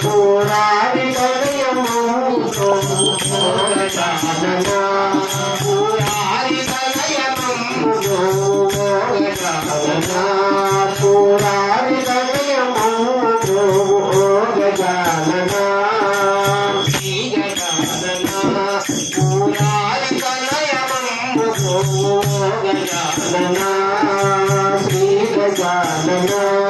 పూరాడి హృదయము పూరాడి హృదయము పూరాడి గజాననా శ్రీ గజాననా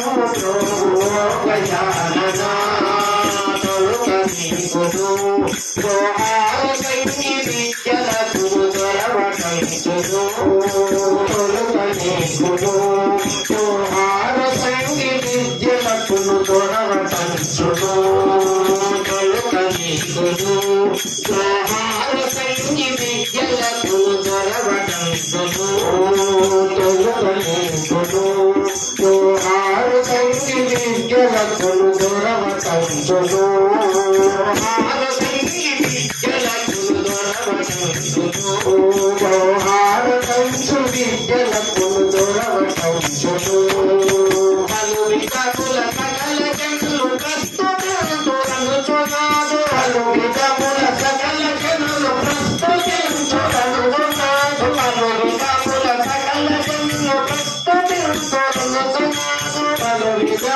Oh,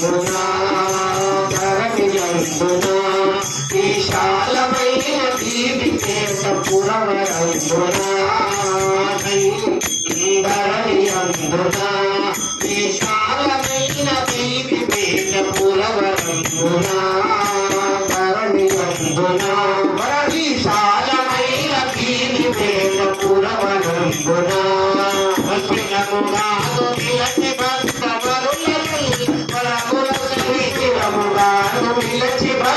చేస్తున్నా ధరణి నందునా విశాలమైన జీవితేశ పురవరందునా? Спасибо.